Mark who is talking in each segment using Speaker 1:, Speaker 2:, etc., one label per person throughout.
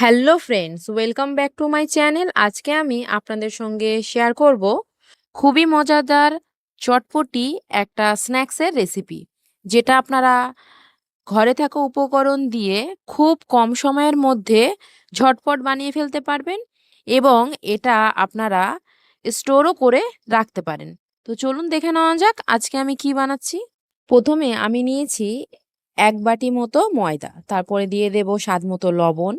Speaker 1: Hello friends, welcome back to my channel. আজকে আমি আপনাদের সঙ্গে শেয়ার করব খুবই মজাদার চটপটি একটা স্ন্যাক্সের রেসিপি, যেটা আপনারা ঘরে থাকা উপকরণ দিয়ে খুব কম সময়ের মধ্যে ঝটপট বানিয়ে ফেলতে পারবেন এবং এটা আপনারা স্টোরও করে রাখতে পারেন। তো চলুন দেখে নেওয়া যাক আজকে আমি কি বানাচ্ছি। প্রথমে আমি নিয়েছি এক বাটি মতো ময়দা, তারপরে দিয়ে দেব স্বাদ মতো লবণ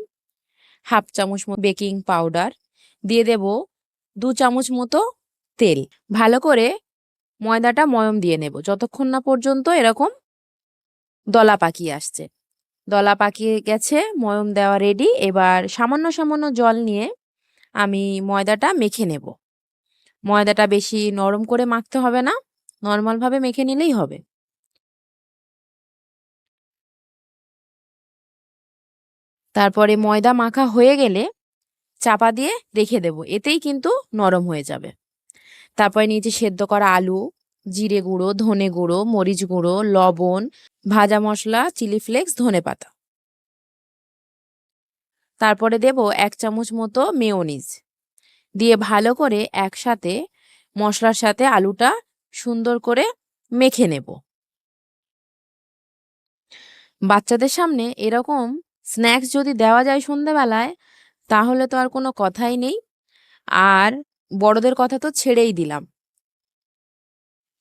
Speaker 1: হাফ চামচ বেকিং পাউডার, দিয়ে দেব দু চামচ মতো তেল। ভালো করে ময়দাটা ময়ম দিয়ে নেব। যতক্ষণ না পর্যন্ত এরকম দলা পাকিয়ে আসছে। দলা পাকিয়ে গেছে, ময়ম দেওয়া রেডি এবার সামান্য সামান্য জল নিয়ে আমি ময়দাটা মেখে নেব। ময়দাটা বেশি নরম করে মাখতে হবে না। নর্মালভাবে মেখে নিলেই হবে। তারপরে ময়দা মাখা হয়ে গেলে চাপা দিয়ে রেখে দেব, এতেই কিন্তু নরম হয়ে যাবে। তারপরে নিয়েছি সেদ্ধ করা আলু, জিরে গুঁড়ো, ধনে গুঁড়ো, মরিচ গুঁড়ো, লবণ, ভাজা মশলা, চিলি ফ্লেক্স, ধনে পাতা। তারপরে দেব এক চামচ মতো মেয়োনিজ। দিয়ে ভালো করে একসাথে মশলার সাথে আলুটা সুন্দর করে মেখে নেব। বাচ্চাদের সামনে এরকম স্ন্যাক্স যদি দেওয়া যায় সন্ধেবেলায়, তাহলে তো আর কোনো কথাই নেই। আর বড়দের কথা তো ছেড়েই দিলাম।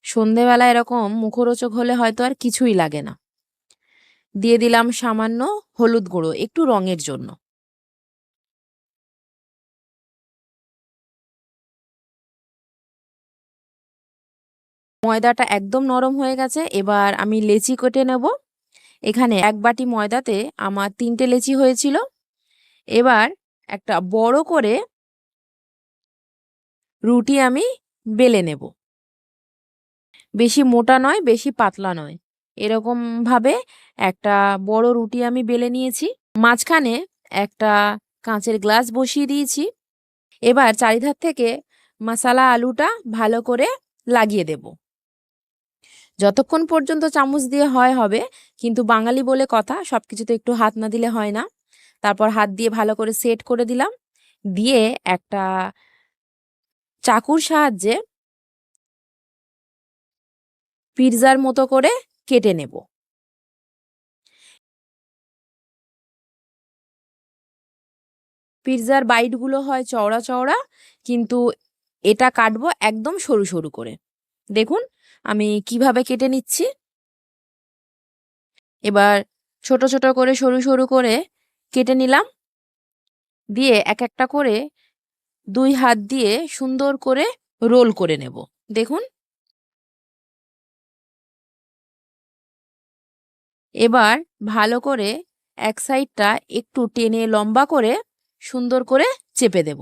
Speaker 1: সন্ধেবেলা এরকম মুখরোচক হলে হয়তো আর কিছুই লাগে না। দিয়ে দিলাম সামান্য হলুদ গুঁড়ো, একটু রঙের জন্য। ময়দাটা একদম নরম হয়ে গেছে, এবার আমি লেচি কেটে নেব। এখানে এক বাটি ময়দাতে আমার তিনটে লেচি হয়েছিল। এবার একটা বড় করে রুটি আমি বেলে নেব। বেশি মোটা নয়, বেশি পাতলা নয়। এরকমভাবে একটা বড় রুটি আমি বেলে নিয়েছি। মাঝখানে একটা কাঁচের গ্লাস বসিয়ে দিয়েছি। এবার চারিধার থেকে মশালা আলুটা ভালো করে লাগিয়ে দেব। যতক্ষণ পর্যন্ত চামচ দিয়ে হয় হবে, কিন্তু বাঙালি বলে কথা সব কিছুতে একটু হাত না দিলে হয় না। তারপর হাত দিয়ে ভালো করে সেট করে দিলাম। দিয়ে একটা চাকুর সাহায্যে পিৎজার মতো করে কেটে নেব। পিৎজার বাইটগুলো হয় চওড়া চওড়া, কিন্তু এটা কাটবো একদম সরু সরু করে। দেখুন, আমি কীভাবে কেটে নিচ্ছি। এবার ছোট ছোট করে সরু সরু করে কেটে নিলাম। দিয়ে এক একটা করে দুই হাত দিয়ে সুন্দর করে রোল করে নেব। দেখুন। এবার ভালো করে এক সাইডটা একটু টেনে লম্বা করে সুন্দর করে চেপে দেব।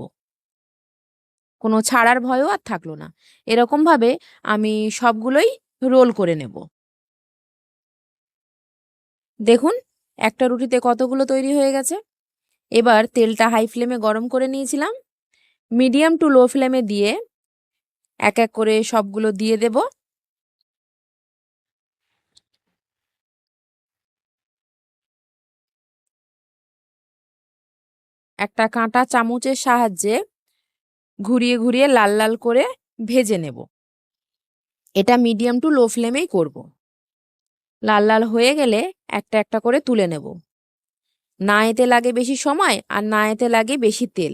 Speaker 1: কোনো ছাড়ার ভয়ও আর থাকল না। এরকমভাবে আমি সবগুলোই রোল করে নেব। দেখুন, একটা রুটিতে কতগুলো তৈরি হয়ে গেছে। এবার তেলটা হাই ফ্লেমে গরম করে নিয়েছিলাম। মিডিয়াম টু লো ফ্লেমে দিয়ে এক এক করে সবগুলো দিয়ে দেব। একটা কাঁটা চামচের সাহায্যে ঘুরিয়ে ঘুরিয়ে লাল লাল করে ভেজে নেব। এটা মিডিয়াম টু লো ফ্লেমেই করব। লাল লাল হয়ে গেলে একটা একটা করে তুলে নেব। না এতে লাগে বেশি সময় আর না এতে লাগে বেশি তেল।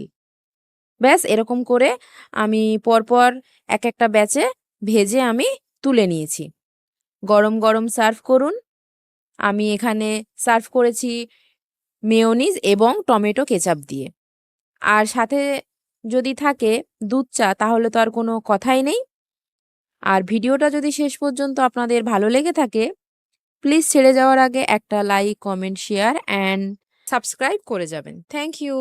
Speaker 1: ব্যাস, এরকম করে আমি পরপর এক একটা ব্যাচে ভেজে আমি তুলে নিয়েছি। গরম গরম সার্ভ করুন। আমি এখানে সার্ভ করেছি মেয়োনিজ এবং টমেটো কেচাপ দিয়ে। আর সাথে যদি থাকে দুধ চা, তাহলে তো আর কোনো কথাই নেই। আর ভিডিওটা যদি শেষ পর্যন্ত আপনাদের ভালো লেগে থাকে প্লিজ ছেড়ে যাওয়ার আগে একটা like comment share and subscribe করে যাবেন। Thank you